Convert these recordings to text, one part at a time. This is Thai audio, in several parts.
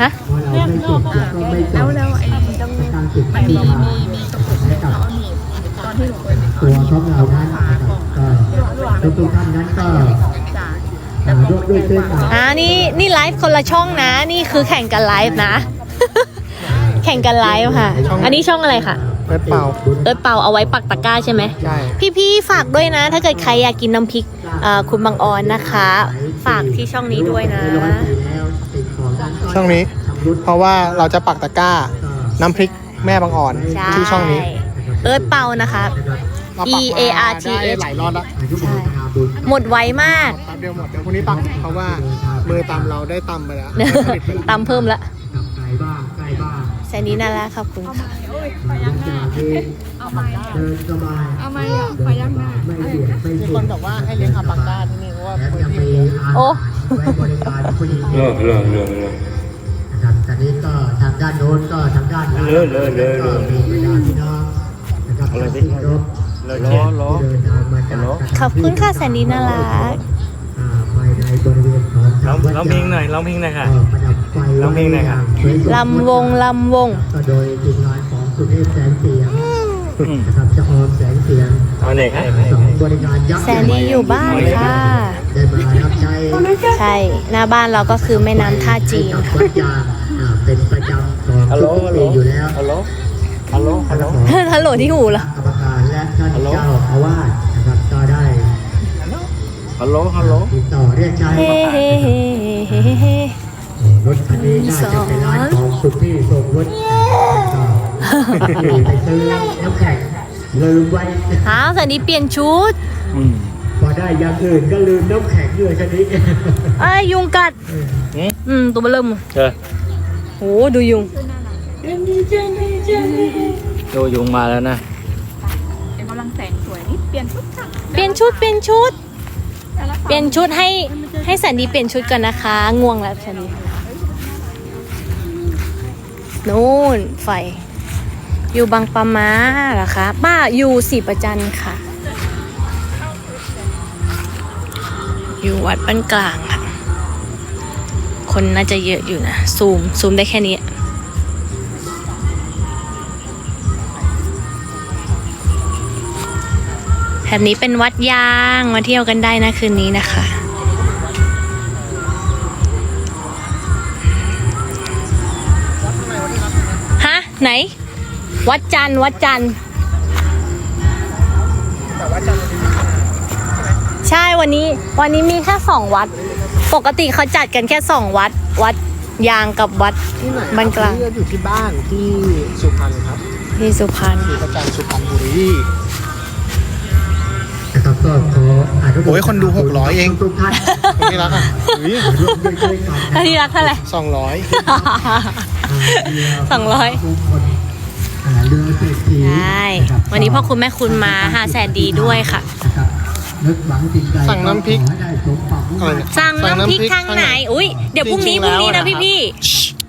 ฮะพอเราไม่เก็บเราก็ไม่แล้วแล้วไอ้มันต้องมันมีมีมีกระปุกให้เขาหนีบตอนที่หนูเคยไปตัวของเรานั้นนะครับก็ท่านนั้นก็จ่าอ่ารวบด้วยเส้นสายอ่านี่นี่ไลฟ์คนละช่องนะ นี่คือแข่งกันไลฟ์นะ แข่งกันไลฟ์ค่ะ อันนี้ช่องอะไรค่ะเปิดเป่าเอิร์ธเป่าเอาไว้ปักตะกร้าใช่ไหมใช่ พี่ๆฝากด้วยนะ ถ้าเกิดใครอยากกินน้ำพริกคุณบางออนนะคะ ฝากที่ช่องนี้ด้วยนะ ช่องนี้ เพราะว่าเราจะปักตะกร้า น้ำพริกแม่บางอ่อนใช่ที่ช่องนี้เอิร์ธเปานะคะ เราปัก E มา A R T ได้ H หลายรอบแล้วหมดไวมาก แป๊บเดียวหมดเดี๋ยวพรุ่งนี้ปักเพราะว่ามือตำเราได้ตำไปแล้วผลิตไปแล้วตำเพิ่มละไกลบ้างใกล้บ้างแซนดี้น่ารักขอบคุณค่ะเอาไปเดินสบายเอาไปอะไปยังไงไม่เบียดไม่มีเบีคยนดบอกว่าให้เลี้ยงอัลปาก้าที่นี่เพราะว่าแถมพื้นยังที่มีเยอะอาโอ้ไว้บริการผู้หญิงเลิกเลิกเลิกเลิก นะครับตอนนี้ก็ทางด้านโน้นก็ทางด้านร้านเลิศเลิศเลิศก็มีบรรดาพี่น้องนะครับอะไรสิที่รบเลิกที่เช็ดเดินทางมาจากขอบคุณค่ะแซนดี้น่ารักอ่าภายในบริเวณของทาร้องงวัดร้องเพลงหน่อยร้องเพลงหน่อยค่ะก็ประดับไฟร้องเพลงหน่อยครับสวยสดลำวงลำวงก็โดยทีมงานของสุเทพแสงเสียงอืมนะครับจะออมแสงเสียงเอาไหนครับสองบริการยักษ์แซนดี้อยู่บ้านค่ะได้มารับใช้ใช่หน้าบ้านเราก็คือแม่น้ำท่าจีนให้กับค่ะวัดยางอ่า เป็นประจำของฮัลโหลทุกฮัลโหลปีอยู่แล้วฮัลโหลฮัลโหลฮัลโหล ฮัลโหลที่หูเหรอ กรรมการและท่านฮัลโหล เจ้าอาวาสนะครับก็ได้ฮัลโหลฮัลโหล ติดต่อเรียกใช้เฮ้เฮ้เฮ้เฮ้เฮ้ รถคันนี้น่าจะเป็นร้านของคุณพี่ทรงวุฒิก็ขี่ไปซื้อน้ำแข็งลืมไว้ อ้าวแซนดี้เปลี่ยนชุด อืมพอได้อย่างอื่นก็ลืมน้ำแข็งด้วยคันนี้เอ้ยยุงกัด อืมอืมตัวเบอเริ่มเออ โหดูยุงดูยุงมาแล้วนะ เป็นกำลังแสงสวยนี่เปลี่ยนชุดค่ะเปลี่ยนชุดเปลี่ยนชุด เปลี่ยนชุดให้ให้แซนดี้เปลี่ยนชุดกันนะคะ ง่วงแล้วแซนดี้นู่นไฟ อยู่บางปะมาเหรอคะป้าอยู่สีประจันค่ะ อยู่วัดบ้านกลางค่ะ คนน่าจะเยอะอยู่นะ ซูม ซูมได้แค่นี้ แถบนี้เป็นวัดยางมาเที่ยวกันได้นะคืนนี้นะคะ ฮะ ไหน วัดจันทร์วัดจันทร์แต่ว่าจะใช่วันนี้ วันนี้มีแค่สองวัด ปกติเขาจัดกันแค่สองวัด วัดยางกับวัด ที่ไหนบ้านกลาง ที่อยู่ที่บ้านที่สุพรรณครับที่สุพรรณศรีประจันทร์สุพรรณบุรีนะครับก็ขออนุโมทนาโอ้ยคนดู600เองทุกท่านคนที่รักอะอุ้ยร่วมด้วยช่วยกันนะอันนี้รักเท่าไหร่สองร้อยสองร้อยทุกคนอ่าเรือเศรษฐีใช่ะครับวันนี้พ่อคุณแม่คุณมาหาแสนดีด้วยค่ะนะครับ นึกหวังสิ่งใดสั่งน้ำพริก ขอให้ได้สมหวังอะไรเนี่ย สั่งน้ำพริกทางไหน อุ้ยเดี๋ยวพรุ่งนี้พรุ่งนี้นะ พี่พี่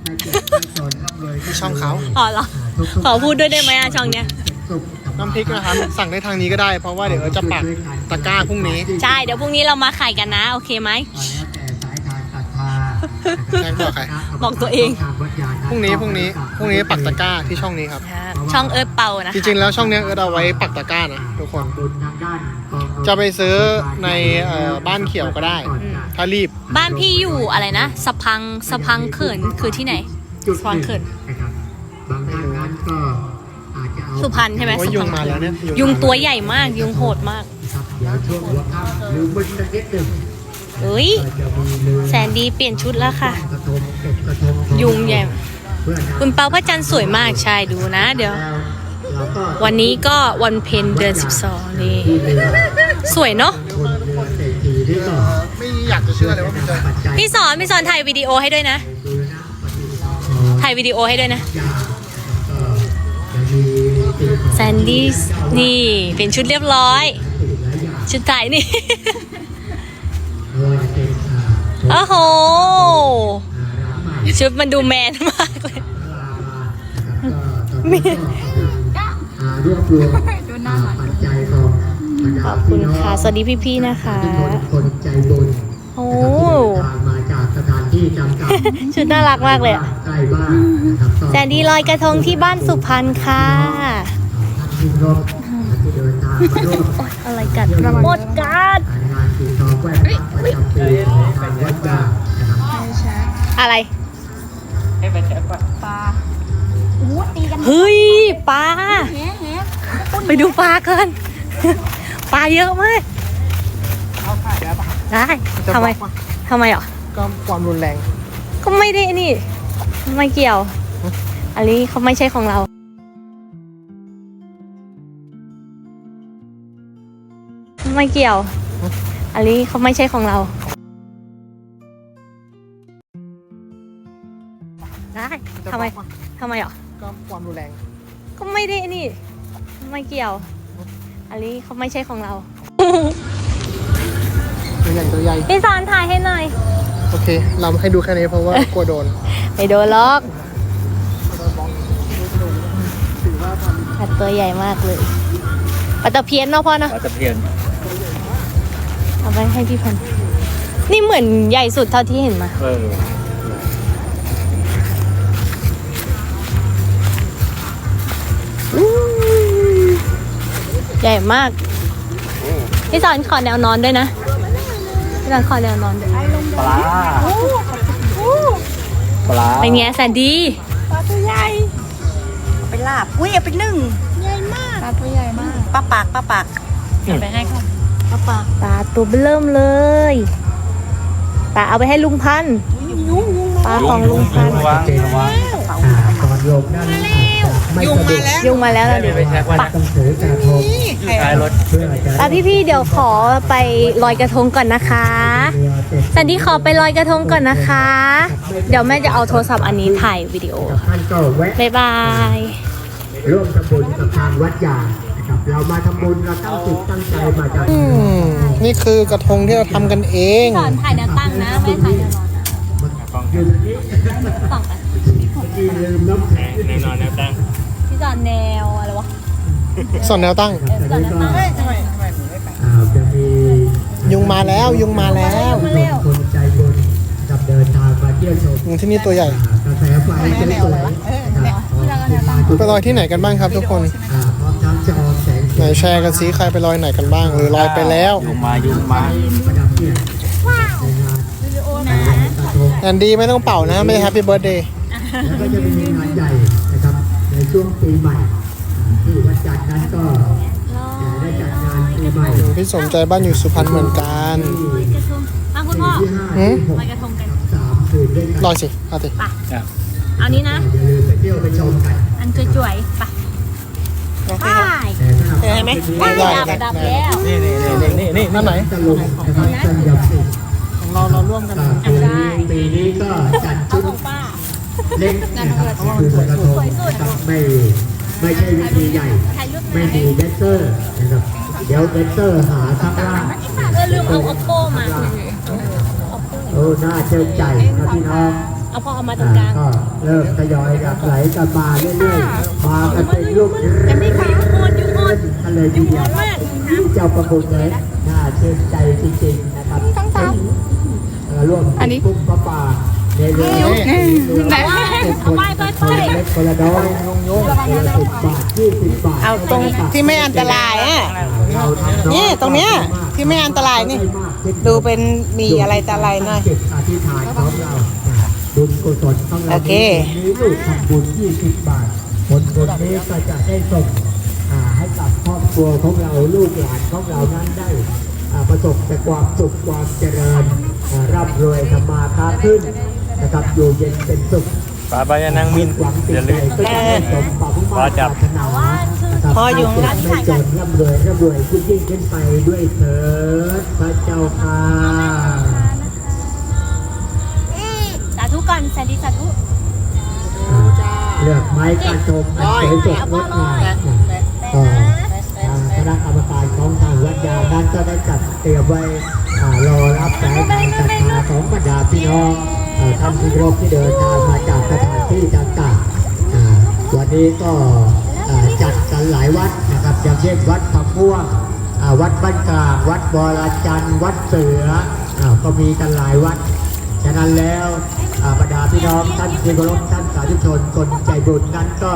ให้เกิดประโยชน์ร่ำรวยที่ช่องเขา ๆอ๋อเหรอทุกๆขอพูดด้วยได้ไหมอะช่องเนี้ย สุขกับน้ำพริกนะครับ สั่งได้ทางนี้ก็ได้เพราะว่าเดี๋ยวจะปักตะกร้าพรุ่งนี้ ใช่ เดี๋ยวพรุ่งนี้เรามาขายกันนะ โอเคไหมแล้วแต่สายทานศรัทธาแจ้งบอกใคร บอกตัวเอง พรุ่งนี้พรุ่งนี้พรุ่งนี้ปักตะกร้าที่ช่องนี้ครับ ช่องเอิร์ธเปานะจคะ ริงๆแล้วช่องเนี้ยเออเอาไว้ปักตะกร้านะทุกคน บุญทางด้านกอง จะไปซื้อในเอ่อบ้านเขียวก็ได้ ถ้ารีบ บ้านพี่อยู่อะไรนะสะพังสะพังเขินคือที่ไหนจุดสว่างเขิน นะครับบางท่านนั้นก็อาจจะเอาสุพรรณใช่ไหมว่าสุยุพงรรณมาแล้วเนี่ยยุงตัวใหญ่มากยุงโหดมากครับเดี๋ยวช่วงหัวค่ำหรือมึนสักนิดหนึ่งเอ้ยก็จะมีเรือแสนดีเปลี่ยนชุดแล้วค่ะ กระทงเก็บกระทงของยุงใหญ่เพื่อนำคุณเปาพระจันทร์สวยมากใช่ดูนะ เดี๋ยว แล้วเราก็วันนี้ก็วันเพ็ญเดือน12นี่ ที่เรือ สวยเนาะคนเรือเศรษฐีที่ก็ไม่อยากจะเชื่อเลยว่ามันจะปัจจัยพี่สอนพี่สอนถ่ายวิดีโอให้ด้วยนะบูรณะปฏิสังขรณ์ถ่ายวิดีโอให้ด้วยนะยาก็จะมีสิ่งของแซนดี้นี่เป็นชุดเรียบร้อยสิ่งหลายอย่างชุดถ่ายนี่ไม่ว่าจะเป็นอ่าโอ้โหอ่าร้านใหม่ชุดมันดูแมนมากเลยมีรวบรวมอ่าปัจจัย ของบรรดาขอบคุณพี่น้องค่ะ สวัสดีพี่ๆนะคะทุกคนคนใจบุญโอ้นะครับที่เดินทางมาจากสถานที่ที่จำกัดชุดน่ารักมากเลยอะใกล้บ้านนะครับแซนดี้ลอยกระทงที่บ้านสุพรรณค่ะท่านที่เคารพที่เดินทางมาร่วมอะไรกันหมดกัดงานปีทองแว่นพระประจำปีของทางวัดยางนะครับอะไรให้ไปแช็คป่ะปลาอู้ตีกันเฮ้ยปลาแง่แง่ไปดูปลากัน ปลาเยอะมากเขาขายได้ปะได้ทำไมทำไมอะก็ความรุนแรง ก็ไม่ได้นี่ ไม่เกี่ยว อันนี้เขาไม่ใช่ของเราไม่เกี่ยว อันนี้เขาไม่ใช่ของเรา ได้ทำไมทำไมอะก็ความรุนแรง ก็ไม่ได้นี่ ไม่เกี่ยว อันนี้เขาไม่ใช่ของเราตัวใหญ่ตัวใหญ่ พี่สอนถ่ายให้หน่อย โอเค เราให้ดูแค่นี้เพราะว่ากลัวโดน ไปโดนล็อกถือว่าทแต่ตัวใหญ่มากเลยปลาตะเพียนเนาะพ่อเนาะปลาตะเพียน เอาไปให้พี่พันธุ์นี่เหมือนใหญ่สุดเท่าที่เห็นมา เออ ใหญ่มากพี่สอนขอแนวนอนด้วยนะพี่สอนขอแนวนอนด้วยปลาปลาเป็นไงแซนดี้ปลาตัวใหญ่ไปลาบอุ้ยเอาไปนึ่งใหญ่มากปลาตัวใหญ่มากปลาปากปลาปากไปให้ค่ะปลาปากปลาตัวเริ่มเลยปลาเอาไปให้ลุงพันธุ์ปลาของลุงพันธุ์วางวางอ่าก่อนโยมนั่นอาจ จะไม่สะดวกยุงมาแล้วนะให้เดี๋ยวไปแช็คป่ะต้องถือกระทงอยู่ท้ายรถเพื่อจะปลาพี่ๆเดี๋ยวขอไปลอยกระทงก่อนนะคะเรือเต็มแซนดี้ขอไปลอยกระทงก่อนนะคะ เดี๋ยวแม่จะเอาโทรศัพท์อันนี้ถ่ายวิดีโอท่านก็แวะบ๊ายบายร่วมทำบุญกับทางวัดยางนะครับเรามาทำบุญเราตั้งจิตตั้งใจมาจากำอืมนี่คือกระทงที่เราทำกันเองสอนถ่ายแนวตั้งนะไม่ถ่ายแนวนอนนะยืนนี้สอง กันที่ลืมน้ำแข็งแน่นอนแนวตั้งพี่สอนแนวอะไรวะสอนแนวตั้ง เออพี่สอนแนวตั้งอ่าจะมียุงมาแล้วยุงมาแล้วคนใจบุญกับเดินทางมาเที่ยวชมยุงที่นี่ตัวใหญ่กระแสไฟสวยๆนะครับไปลอยที่ไหนกันบ้างครับทุกคนอ่าพร้อมทั้งจะออมแสงไหนแชร์กันซิใครไปลอยไหนกันบ้าง หรือลอยไปแล้วยุงมายุงมาประดับเนี่ยในงานกระทงแอนดี้ไม่ต้องเป่านะ ไม่ใช่แฮปปี้เบิร์ดเดย์ แล้วก็จะมีงานใหญ่นะครับ ในช่วงปีใหม่อ่าที่วัดจันทร์นั้นก็ได้จัดงานปีใหม่พี่สมใจบ้านอยู่สุพรรณเหมือนกันอะคุณพ่อที่ห้าหืมที่หกลอยกระทงกันสามคืนด้วยกันลอยสิเอาสิเอานี้นะอย่าลืมไปเที่ยวไปชมกันอันจ่วยๆไปไปแต่ถ้าเห็นไหมได้ดับได้ดับแล้วนี่นี่นี่นี่นี่นั่นไหนจะลงนะครับจันยำสิของเราเราร่วมกันอ่าปีนี้ปีนี้ก็จัดชุดป้า เล็กนะครับคือลอยกระทงนะครับไม่ไม่ใช่วิธีใหญ่ ไม่มีแดนเซอร์นะครับ เดี๋ยวแดนเซอร์หาข้างล่างเออลืมเอา oppo มาโอ้น่าเชื่อใจนะพี่น้องเอาพอเอามาตรงกลางก็เริ่มทยอยหลั่งไหลกันมาเรื่อยๆมากันเป็นลูกเรือกันเลยทีเดียวเจ้าประมุขเลยน่าเชื่อใจจริงๆนะครับเอ่อร่วมอันนี้ปุ๊บปะป่าในเรือไหนคนล็กคนละน้อยคนละสิบบาทยี่สิบบาทเอาตรงที่ไม่อันตรายอะนี่ตรงเนี้ยที่ไม่อันตรายนี่ ดูเป็นมีอะไรต่ออะไรหน่อยบุญกุศลของเราโอเคมีลูกทำบุญ20บาทผลบุญนี้ก็จะได้ส่งให้กับครอบครัวของเราลูกหลานของเรานั้นได้ประสบแต่ความสุขความเจริญร่ำรวยทำมาค้าขึ้น นะครับอยู่เย็นเป็นสุขปลาบายานางมินหวังสิ่อย่างใดลืมก็จะได้สมปรารถขอจับนานะครับพออยู่ไม่เจ็บไม่จนร่ำรวยร่ำรวยขึ้นยิ่งขึ้นไปด้วยเถิดพระเจ้าค่ะสาธุก่อนแซนดี้สาธุเลือกไม้การชมอันสวยสดงดงามก็ทาง คณะกรรมการของทางวัดยานั้นก็ได้จัดเตรียมไว้รอรับสายการศรัทธาของบรรดาพี่น้องท่านที่รบที่เดินทางมาจากสถานที่ต่างๆอ่าวันนี้ก็จัดกันหลายวัดนะครับอย่างเช่นวัดผักม่วงวัดบ้านกลางวัดบรจันทร์วัดเสือก็มีกันหลายวัด ฉะนั้นแล้วอ่าบรรดาพี่น้องท่านที่เคารพท่านสาธุชนคนใจบุญนั้นก็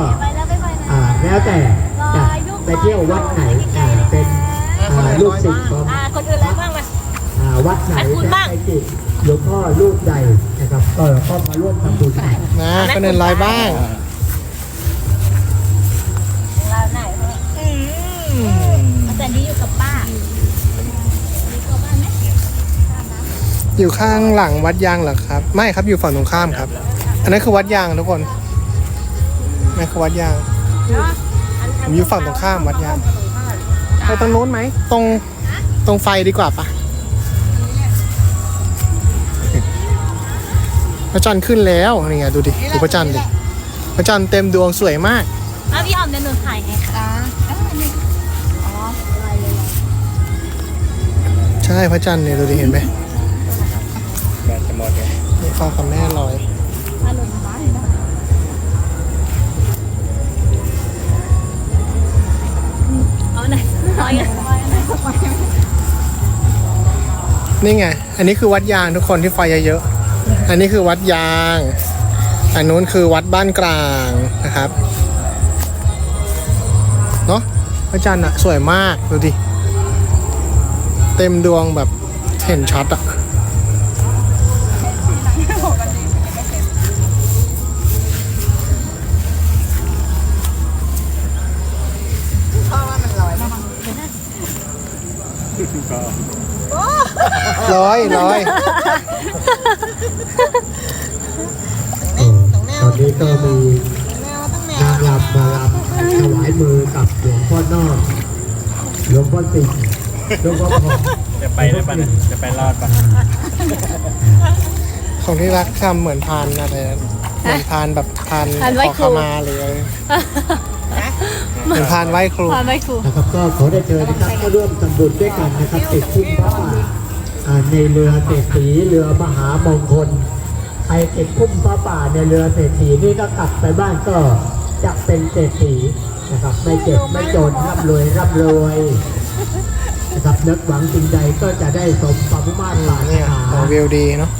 แล้วแต่จะไปเที่ยววัดไหน ลูกศิษย์ของอ่าคนอื่นแล้วบ้างไหมอ่าวัดไหนอันคุณบ้างไปจิตหลวงพ่อรูปใหญ่นะครับ ก็ก็มาร่วมทำบุญกันนะคนอื่นลอยบ้าง เราไหนแต่นี้อยู่กับป้าอยู่ข้างหลังวัดยางเหรอครับ ไม่ครับอยู่ฝั่งตรงข้ามครับ อันนั้นคือวัดยางทุกคนนั่นคือวัดยางผมอยู่ฝั่งตรงข้ามวัดยาง ไปตรงนู้นไหม ตรงตรงไฟดีกว่าปะพระจันทร์ขึ้นแล้วนี่ไงดูดิดูพระจันทร์ดิพระจันทร์เต็มดวงสวยมากแล้วพี่ออมเดินหนูถ่ายให้ค่ะใช่พระจันทร์เนี่ยดูดิเห็นไหมแบตจะหมดเลยนี่พ่อกับแม่ลอย นี่ไง อันนี้คือวัดยางทุกคนที่ไฟเยอะๆ อันนี้คือวัดยาง อันนู้นคือวัดบ้านกลางนะครับ เนาะพระจันทร์อะสวยมาก ดูดิ เต็มดวงแบบเห็นชัดอะ ลอยลอยตอนนี้ก็มีนางรำมาลำถวายมือกับหลวงพ่อนอกหลวงพ่อสิงห์หลวงพ่อพองจะไปได้ปะเนี่ยจะไปรอดปะของที่รักทำเหมือนพานอะไรนะเหมือนพานแบบพานขอขมาหรืออะไรเหมือนพานไหว้ครู ความไม่ครู นะครับก็ขอได้เชิญนะครับก็ร่วมทำบุญด้วยกันนะครับติดพุ่มพระป่าอ่า ในเรือเศรษฐีเรือมหามงคลใครติดพุ่มพระป่าในเรือเศรษฐีนี่ก็กลับไปบ้านก็จะเป็นเศรษฐีนะครับไม่เจ็บไม่จนร่ำรวยร่ำรวยนะครับนึกหวังสิ่งใดก็จะได้สมความมุ่งมั่นปรารถเนี่ยนาของวิวดีเนาะ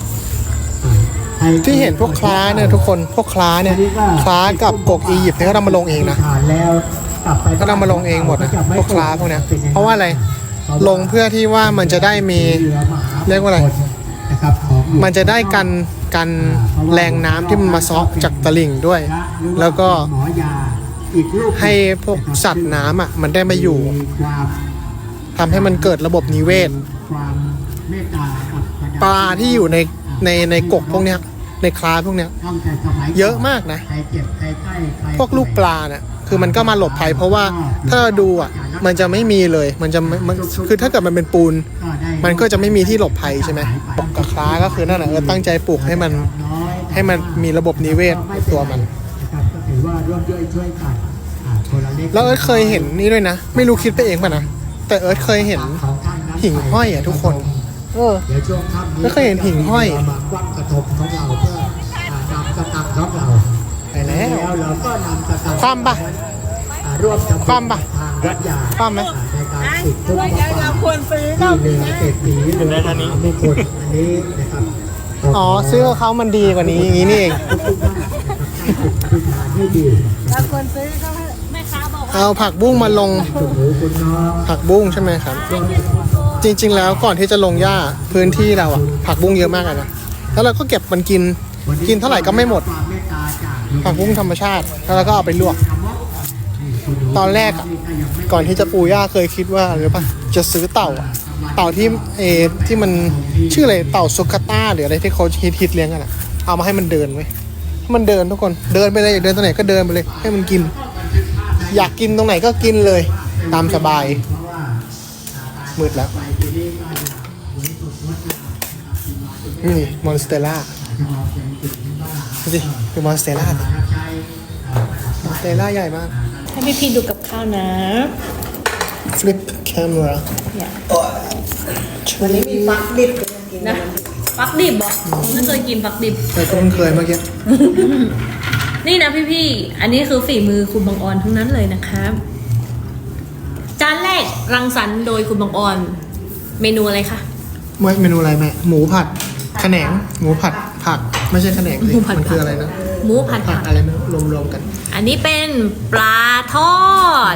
อ่าที่เห็นพวกคล้าเนี่ยทุกคนพวกคล้าเนี่ยคล้ากับกกอียิปต์เนี่ยเขาทำมาลงเองนะผ่านแล้วกลับไปเขาทำมาลงเองหมดนะพวกคล้าพวกเนี้ยเพราะว่าอะไร ลงเพื่อที่ว่ามันจะได้มีเรียกว่าอะไรมันจะได้กันกันแรงน้ำที่มันมาซาะจากตลิ่งด้วย แล้วก็ให้พวกสัตว์น้ำอะมันได้มาอยู่มีความทำให้มันเกิดระบบนิเวศปลาที่อยู่ในในในกกพวกเนี้ยในคลาพวกเนี้ยเยอะมากนะ พวกลูกปลาเนี่ย คือมันก็มาหลบภัยเพราะว่าถ้าเราดูอะมันจะไม่มีเลยมันจะไม่มันคือถ้าเกิดมันเป็นปูนก็ได้มันก็จะไม่มีที่หลบภัยใช่ไหมปกกับคล้าก็คือนั่นแหละเออตั้งใจปลูกให้มันน้อยให้มันมีระบบนิเวศในตัวมันนะครับก็ถือว่าร่วมด้วยช่วยกันอ่าคนละเล็กแล้วเอิร์ธเคยเห็นนี่ด้วยนะ ไม่รู้คิดไปเองป่ะนะแต่เอิร์ธเคยเห็นของท่านนั้นหิ่งห้อยอะทุกคนเออเดี๋ยวช่วงค่ำนี้แล้วเคยเห็นหิ่งห้อยเรามาควักกระทงของเราเพื่ออ่านำกระตังของเราไปแล้วแล้ว เราก็นำกระตังคว่ำปะอ่าร่วมกับคว่ำปะทางวัดยาคว่ำไหมอ่าในการติดพุ่มพระป่าควรซื้อที่เรือเศรษฐีเรือมหามงคลอันนี้นะครับอ๋อซื้อกับเขามันดีกว่านี้อย่างนี้นี่เองทุกๆท่านนะครับให้ติดพื้นฐานให้ดีเราควรซื้อเขาให้แม่ค้าบอกว่าเอาผักบุ้งมาลงคุณหนูคุณน้องผักบุ้งใช่ไหมครับ จริง ๆ แล้วก่อนที่จะลงหญ้าพื้นที่เราอะผักบุ้งเยอะมากเลยนะแล้วเราก็เก็บมันกิน กินเท่าไหร่ก็ไม่หมด ผักบุ้งธรรมชาติ แล้วเราก็เอาไปลวก ตอนแรกอะก่อนที่จะปูหญ้าเคยคิดว่าหรือปะจะซื้อเต่าอะเต่าที่เอที่มันชื่ออะไรเต่าซุกาต้าหรืออะไรที่เขาฮิตฮิตเลี้ยงกันอะเอามาให้มันเดินไว้ให้มันเดินทุกคนเดินไปเลยอยากเดินตรงไหนก็เดินไปเลย ให้มันกิน อยากกินตรงไหนก็กินเลย ตามสบายมืดแล้วนี่มอนสเตล่า ดูสิคือมอนสเตล่ามอนสเตล่าใหญ่มาก ให้พี่พีดูกับข้าวนะ flip camera วันนี้มีฟักดิบนะฟักดิบบอกไม่เคยกินฟักดิบแต่ก็เพิ่งเคยเมื่อกี้ นี่นะพี่พี่ๆอันนี้คือฝีมือคุณบางออนทั้งนั้นเลยนะครับ จานแรกรังสรรค์โดยคุณบางออน เมนูอะไรคะเมนูอะไรแม่หมูผัดขนงหมูผัดผัก ไม่ใช่ขนงสิหมูผัด มันคืออะไรนะหมูผัดผัผักกอะไรนะรวมๆกัน อันนี้เป็นปลาทอ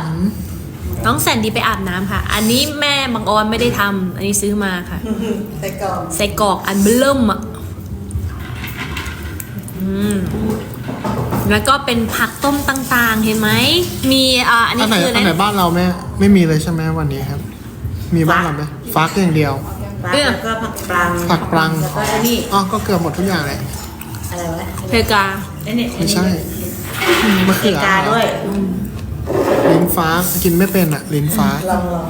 ดน้องแซนดี้ไปอาบน้ำค่ะ อันนี้แม่บางออนไม่ได้ทำอันนี้ซื้อมาค่ะ ใส่กล่องใส่กรอกอันเบิ่มอะอืมแล้วก็เป็นผักต้มต่างๆ เห็นไหม มีอ่าอันอันี้นไหนคืออะไรอันไหนบ้านเราแม่ไม่มีเลยใช่ไหมวันนี้ครับ มีบ้านเราไหมฟักอย่างเดียว ปลาแล้วก็ผักปลังผักปลัง แล้วก็อันนี้อ๋อก็เกือบหมดทุกอย่างเลย อะไรวะเพกาอันนี้อันไม่นี้ใช่มะเกเขือกาด้วยลิ้นฟ้ากินไม่เป็นอะลิ้นฟ้าลองลอง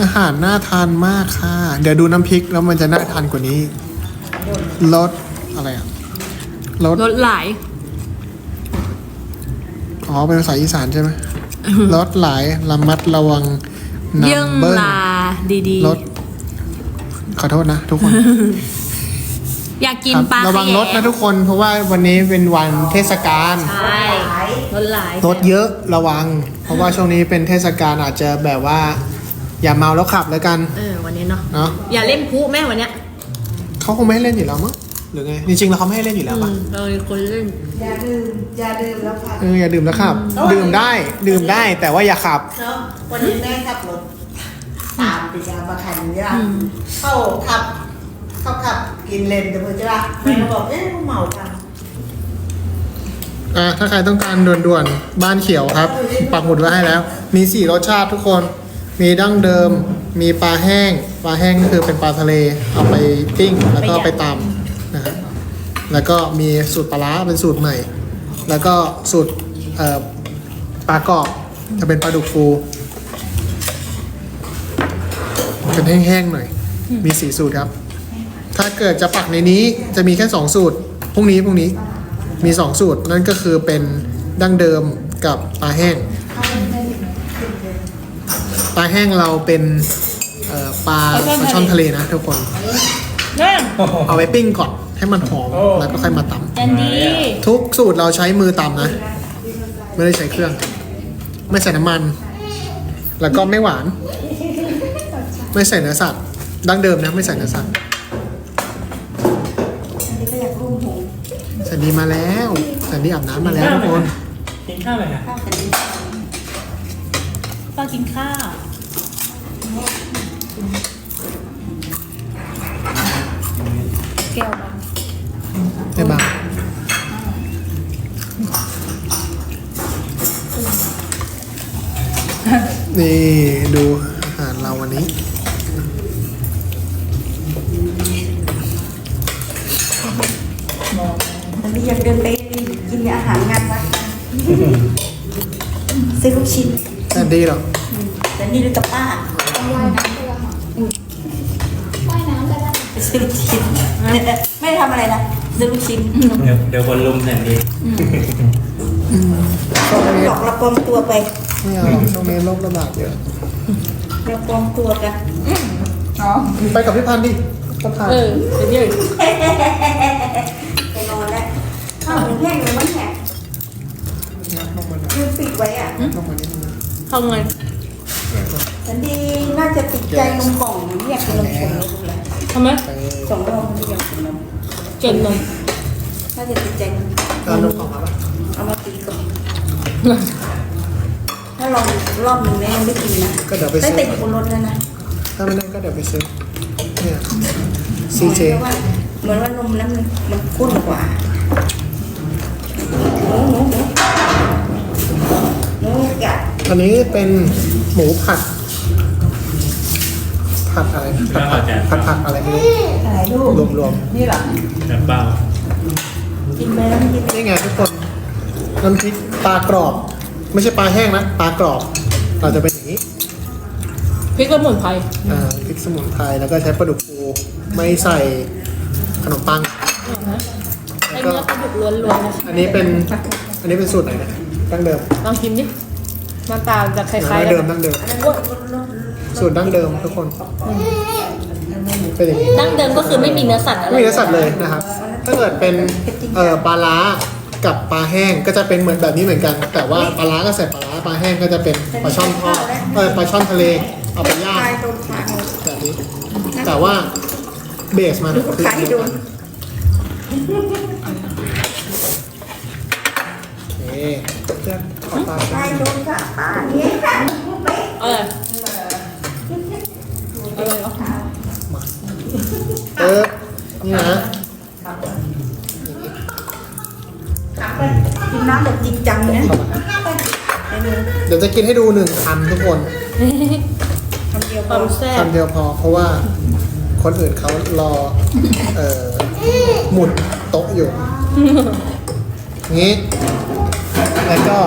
อาหารน่าทานมากค่ะ เดี๋ยวดูน้ำพริกแล้วมันจะน่าทานกว่านี้รสอะไรอะรสรสหลายอ๋อเป็นภาษาอีสานใช่ไหมรสหลายระมัดระวังเยื่องนำเบิ้ลลาดีรสขอโทษนะทุกคนๆ อยากกินครับปลาระวังขยรถนะทุกคน เพราะว่าวันนี้เป็นวันเทศกาลใช่รสหลายรถเยอะระวัง เพราะว่าช่วงนี้เป็นเทศกาลอาจจะแบบว่า อย่าเมาแล้วขับแล้วกันเออวันนี้เนาะเนาะอย่าเล่นพุแม่วันเนี้ยเขาคงไม่ให้เล่นอยู่แล้วมั้งหรือไงจริงๆแล้วเขาไม่ให้เล่นอยู่แล้วอืปะมเรามีคนเล่นอย่าดื่มอย่าดื่มแล้วค่ะเอออย่าดื่มแล้วขับ ดื่มได้ดื่มได้แต่ว่าอย่าขับ เนาะวันนี้แม่ขับรถตามไปยามาขันนี่ละเข้าขับ เข้าขับกินเลนแต่เพื่อนจะว่าแม่ก็บอกเอ๊ะเมากันอะถ้าใครต้องการด่วนๆ บ้านเขียวครับ ปักหมุดไว้ให้แล้ว มีสี่รสชาติทุกคน มีดั้งเดิม มีปลาแห้ง ปลาแห้งก็คือเป็นปลาทะเล เอาไปปิ้ง แล้วก็ไปตำนะครับ แล้วก็มีสูตรปลาร้าเป็นสูตรใหม่ แล้วก็สูตรเอ่อปลากรอบจะเป็นปลาดุกฟู เป็นแห้งๆหน่อย มีสี่สูตรครับ ถ้าเกิดจะปักในนี้จะมีแค่สองสูตร พรุ่งนี้พรุ่งนี้มีสองสูตร นั่นก็คือเป็นดั้งเดิมกับปลาแห้ง ปลาแห้งเราเป็นเอ่อปลาปลาช่อนทะเลนะทุกคนเอาไว้ปิ้งก่อนให้มันหอม แล้วก็ค่อยมาตแอนดี้ำทุกสูตรเราใช้มือตำนะ ไม่ได้ใช้เครื่อง ไม่ใส่น้ำมัน แล้วก็ไม่หวาน ไม่ใส่เนื้อสัตว์ดั้งเดิมนะ ไม่ใส่เนื้อสัตว์ สันดีมาแล้วสันดีอาบน้ำมาแล้วทุกคนกินข้าวเลยนะป้ากินข้าวแก้วมาได้บ้างนี่ดูอาหารเราวันนี้ วันนี้อยากเดินไปกินอาหารงานวัดซื้อลูกชิ้น แซนดี้เหรอ แต่นี่ดูกับป้าว่ายน้ำไปแล้วว่ายน้ำไปแล้วซื้อลูกชิ้นไม่ได้ทำอะไรนะซื้อลูก ชิ้นเดี๋ยวเดี๋ยวคนลุมแสนดีช่วงนี้หลอกเราปลอมตัวไปไม่เอาช่วงนี้โรคระบาดเยอะเราปลอมตัวกันไปกับพี่พันธ์ดิก็พาเออเป็นยังไปนอนแล้วข้าวหมูแห้งเลยมั้งแหกลงมาหน่อยคือปิดไว้อะลงมานิดนึงนะทำไงสันดีน่าจะติดใจนมกล่องหรืออยากกินนมผงเลยแหละทำไมไปสองรอบไม่อยากกินนมเกินนม น่าจะติดใจนมเอานมออกมาปะเอามาตีก่อนถ้าลองรอบหนึ่งแม่ยังไม่กินนะก็เดี๋ยวไปได้ซื้อแต่อยู่บนรถแล้วนะถ้าไม่ได้ก็เดี๋ยวไปซื้อเนี่ยซีเจเหมือนว่าเหมือนว่านมนั้นมันมันข้นกว่าหมูหมูหมูหมูกัดอันนี้เป็นหมูผัด ผัดอะไร ผัดผัดผัดผักอะไรไม่รู้อะไรลูกรวมรวมนี่เหรอ แบบเปล่า กินไปแล้วไม่กินๆนี่ไงทุกคนน้ำพริกปลากรอบ ไม่ใช่ปลาแห้งนะปลากรอบ เราจะเป็นอย่างนี้พริกสมุนไพรอ่าพริกสมุนไพรแล้วก็ใช้ปลาดุกฟูไม่ใส่ขนมปังไอเนื้อกระดูกล้วนๆเลยอันนี้เป็นอันนี้เป็นสูตรไหนนะดั้งเดิมลองชิมดิหน้าตาจะคล้ายดั้ๆงกัเดิมนดั้งเดิมสูตรดั้งเดิมทุกคนเป็นอย่างนี้ดั้งเดิมก็คือไม่มีเนื้อสัตว์อะไรไม่มีเนื้อสัตว์เลยนะครับ ถ้าเกิดเป็นเอ่อปลาล้ากับปลาแห้งก็จะเป็นเหมือนแบบนี้เหมือนกัน แต่ว่าปลาล้าก็ใส่ปลาล้าปลาแห้งก็จะเป็นปลาช่อนทอดเออปลาช่อนทะเลเอาไปย่างตายตรงขาแบบนี้ แต่ว่าเบสมันใครโดนโอเคจะขอตามใครโดนค่ะป้าเนี่ยค่ะไปเออเออนี่นะ นน้ำแบบจริงจังนะเดี๋ยวจะกินให้ดูหนึ่งคำทุกคนคำเดียวความแซ่บคำเดียวพอ เพราะว่าคนอื่นเขารอ เอ่อหมุดโต๊ะอยู่ งี้ แล้วก็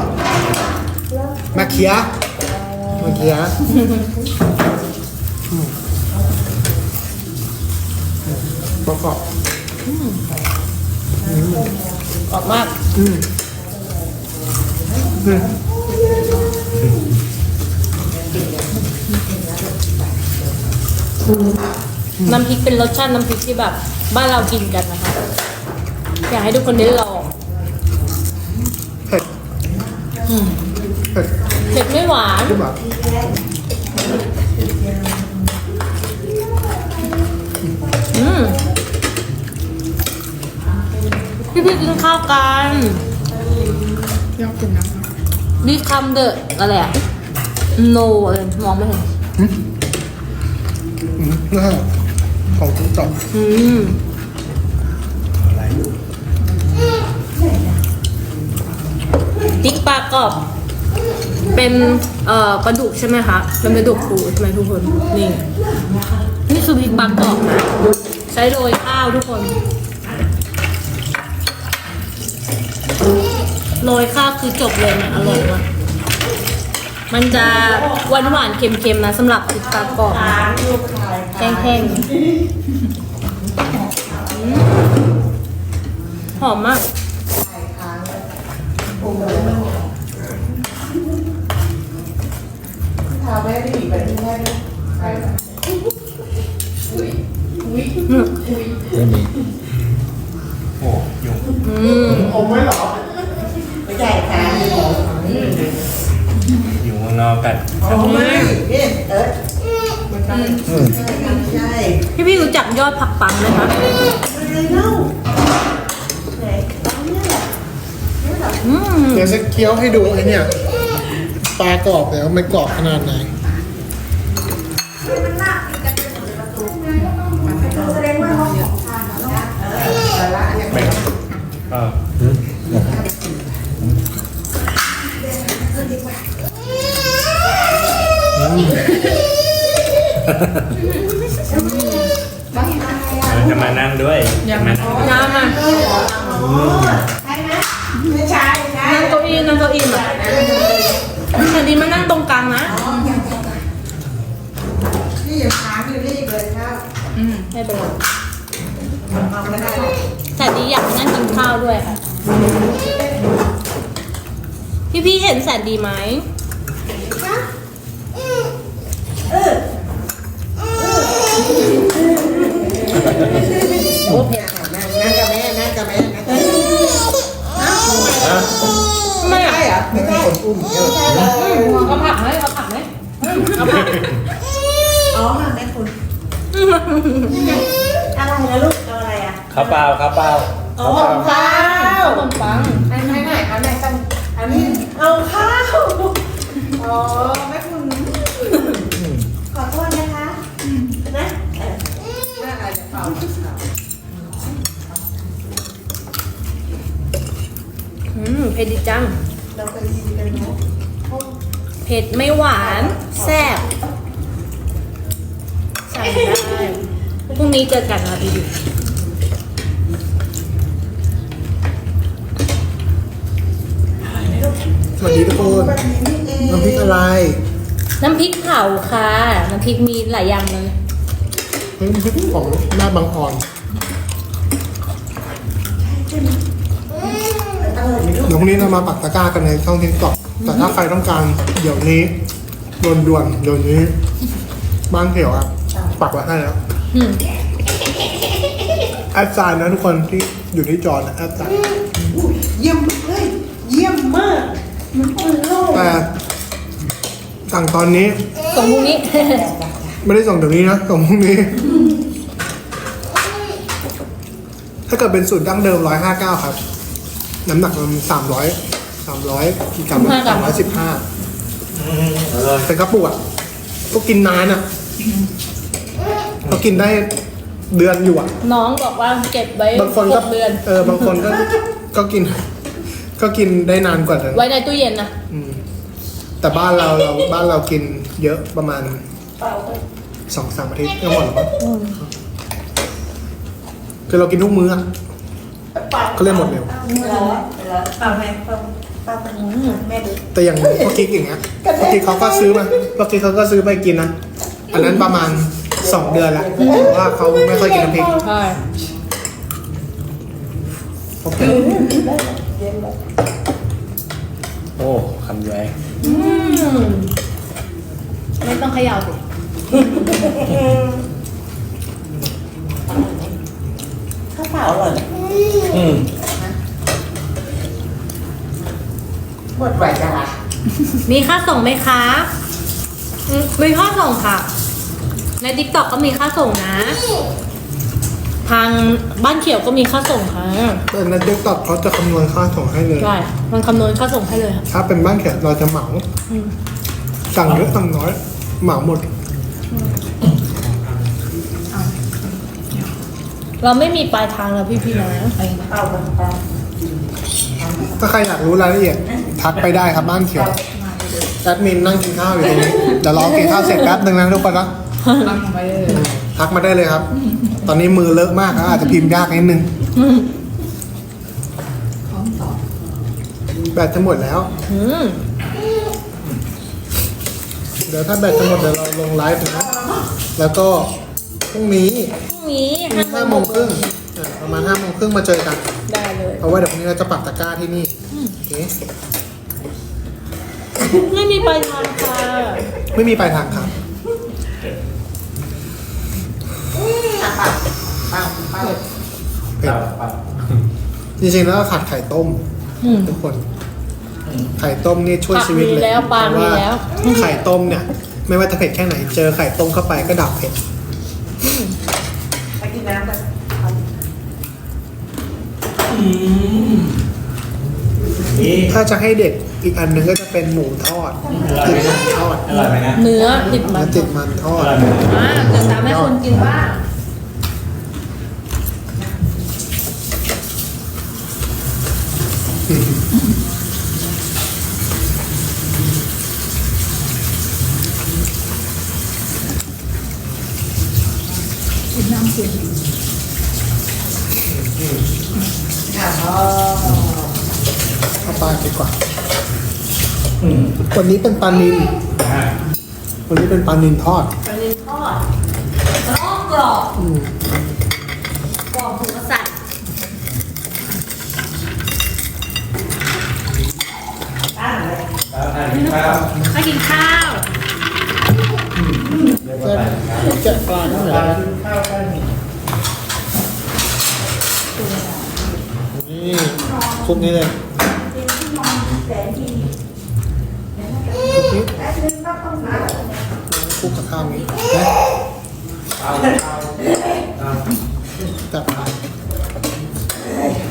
มาเคียมาเคียอืมประกอบ กรอบมาก อืมอืม น้ำพริกเป็นรสชาติน้ำพริกที่แบบ บ้านเรากินกันนะคะ อยากให้ทุกคนได้ลองเผ็ดอืมเผ็ดเผ็ดไม่หวานที่แบบอืมพี่พี่ๆกินข้าวกัน ดีคำเดอะอะไรอะ no อะไรมองไม่เห็นอืมน่าของติ๊กต็อกอืมติ๊กปลากรอบ เป็นเอ่อปลาดุกใช่ไหมคะเป็นปลาดุกฟูใช่ไหมทุกคน นี่ นี่คือพริกปลากรอบนะใช้โรยข้าวทุกคน โรยข้าวคือจบเลยเนี่ยอร่อยมากมันจะหวานหวานๆเค็มๆนะสำหรับพริกปลากรอบนะลูกชายแห้งๆอืมหอมมากพาแม่ดีไปที่แม่ใครไม่มีโอ้ยุงอืมผมไม่หรอ ยุงข้างนอกกัดโอ้ยเนี่ยเออมันไม่ใช่พี่พี่ๆรู้จักยอดผักปังไหมคะอะไรเล่าไหนตอนนี้แหละอืมเดี๋ยวจะเคี้ยวให้ดูไอ้เนี่ยปลากรอบเนี่ยมันกรอบขนาดไหนแสดงว่าเขาของทานนะแต่ละเนี่ยไม่ก็เรา จะมานั่งด้วยจะมานั่งน้ำอะใช่ไหมไม่ใช่ใช่นั่งเก้าอี้นั่งเก้าอี้มาแต่ดีมานั่งตรงกลางนะนี่อย่าถามอยู่นี่เลยครับไม่เป็นไรเอาไม่ได้แต่ดีอยากนั่งกินข้าวด้วยค่ะ พี่พี่ๆเห็นแสนดีไหม โอ้เพียนั่งนั่งกับแม่นั่งกับแม่นั่งกับแม่ไม่ใช่เหรอไม่ใช่อุ้มเยอะเอาผักไหมเอาผักไหมเอาผักอ๋อแม่คุณอะไรนะลูกเอาอะไรอะข้าวเปล่าข้าวเปล่าอ๋อข้าวขนมปังอันไหนไหนอันไหนกันอันนี้เอาข้าวอ๋อแม่คุณขอโทษนะคะนะเออแม่อะไรจะเปล่า อื มเผ็ดดีจัง เราเคยยินกันเนาะเผ็ดไม่หวาน แซ่บสั่งได้พรุ่งนี้เจอกันนะพี่ดิสวัสดีทุกคนแบบนี้นี่เองน้ำพริกอะไรน้ำพริกเผาค่ะ น้ำพริกมีหลายอย่างเลย เฮ้ยน้ำพริกของแม่บางอ่อน อร่อยไหมลูก เดี๋ยวพรุ่งนี้เรามาปักตะกร้ากันในช่องทิกตอกแต่ถ้าใครต้องการเดี๋ยวนี้ด่วนๆเดี๋ยวนี้ บ้านเขียวครับปักไว้ให้แล้วอืมแอดไซน์นะทุกคนที่อยู่ที่จอนะแอดไซน์เยี่ยมเลยเยี่ยมมาก มันเป็นโลกแต่สั่งตอนนี้ ส่งพรุ่งนี้ ไม่ได้ส่งเดี๋ยวนี้นะ ส่งพรุ่งนี้ ถ้าเกิดเป็นสูตรดั้งเดิมร้อยห้าเก้าครับ น้ำหนักมันสามร้อยสามร้อยกี่กรัมสามร้อยสิบห้าอร่อยเป็นกระปุกอะก็กินนานอะก็กินได้เดือนอยู่อะ น้องบอกว่าเก็บไว้บางคนหก็กเดือน เออบางคนก็ก็กิน ก็กินได้นานกว่านั้นไว้ในตู้เย็นนะอืมแต่บ้านเราเราบ้านเรากินเยอะประมาณสองสามอาทิตย์ก็หมดแล้วมั้งคือเรากินทุกมื้ออะ ก็เลยหมดเร็วเปล่าแม่เปล่าเปล่าแม่ดูแต่อย่างพวกกิ๊กอย่างเงี้ยพวกกิ๊กเขาก็ซื้อมาพวกกิ๊กเขาก็ซื้อไปกินนะ อันนั้นประมาณสองเดือนแล้วเพราะว่าเขาไม่ค่อยกินน้ำพริกใช่โอเคโอ้คำใหญ่ไม่ต้องเขย่าสิข้าวเปล่าอร่อย อืมหมดไหวจ้ะมีค่าส่งไหมคะอืมมีค่าส่งค่ะ ในทิกตอกก็มีค่าส่งนะ ทางบ้านเขียวก็มีค่าส่งค่ะแต่ในทิกตอกเขาจะคำนวณค่าส่งให้เลย ใช่มันคำนวณค่าส่งให้เลยค่ะถ้าเป็นบ้านแขกเราจะเหมา อืมสั่งเยอะสั่งน้อย เหมาหมด เราไม่มีปลายทางแล้วพี่ๆนะเปล่าเปล่าถ้าใครอยากรู้รายละเอียด ทักไปได้ครับบ้านเขียวแอดมินนั่งกินข้าวอยู่ตรงนี้เดี๋ยวรอกินข้าวเสร็จแป๊บนึงนะทุกคนนะทักมาได้เลยครับ ตอนนี้มือเลอะมากครับอาจจะพิมพ์ยากนิดนึงแบตจะหมดแล้วอืมเดี๋ยวถ้าแบตจะหมดเดี๋ยวเราลงไลฟ์นะแล้วก็ พรุ่งนี้พรุ่งนี้พรุ่งนี้ห้าโมงครึ่งอ่าประมาณห้าโมงครึ่งมาเจอกัน ได้เลยเพราะว่าเดี๋ยวพรุ่งนี้เราจะปักตะกร้าที่นี่โอเคไม่มีปลายทางค่ะไม่มีปลายทางครับเปล่าเปล่าเผ็ดเปล่าเปล่าจริงๆแล้วก็ขาดไข่ต้ม อืม ทุกคน ไข่ต้มนี่ช่วยชีวิตเลยผักมีแล้วปลาเพระมีแล้วไข่ต้มเนี่ย ไม่ว่าจะเผ็ดแค่ไหน เจอไข่ต้มเข้าไปก็ดับเผ็ด ไปกินน้ำกันนี่ถ้าจะให้เด็ดอีกอันหนึ่งก็จะเป็นหมูทอดติดมันทอดอร่อยไหมนะเนื้อติดมัมานติดมันทออดร่อยไหมอ่าจะทำให้คนกินบ้าง เอาปลาดีกว่าอืมวันนี้เป็นปลานิลอ่าวันนี้เป็นปลานิลทอดปลานิลทอดแล้วก็กรอบอืมกรอบหัวสัตว์แล้วทานข้าวมากินข้าว เรียกว่าไปครับแกะปลาก็เหมือนกันนี่คลุกนี้เลยคุกกับข้าวนี้นะเอาจับป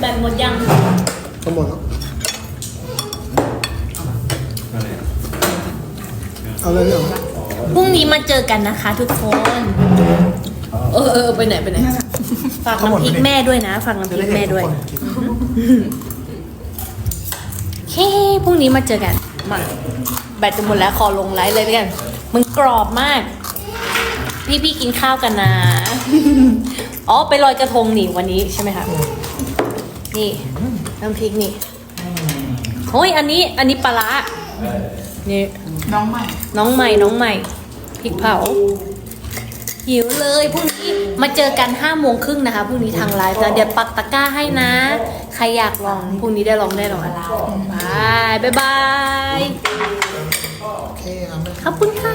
แบตหมดยังก็หมดแล้ว อะไร เอาเลยเนี่ย พรุ่งนี้ มาเจอกันนะคะ ทุกคน เออเออไปไหนไปไหน ฝากน้ำพริกแม่ด้วยนะ ฝากน้ำพริกแม่ด้วย เฮ้พรุ่งนี้มาเจอกัน มา แบตจะหมดแล้วขอลงไลฟ์เลยแล้วกันมันกรอบมาก พี่พี่ๆกินข้าวกันนะ อ๋อ ไปลอยกระทงนี่วันนี้ใช่ไหมคะ นี่ น้ำพริกนี่โอ้ยอันนี้ อันนี้ปลาร้านี่ น้องใหม่ น้องใหม่ น้องใหม่ พริกเผา หิวเลยพรุ่งนี้มาเจอกันห้าโมงครึ่งนะคะพรุ่งนี้ทางไลฟ์นะเดี๋ยวปักตะกร้าให้นะ ใครอยากลองพรุ่งนี้ได้ลองแน่นอนบายบ๊ายบายโอเคเอาไหมขอบคุณค่ะ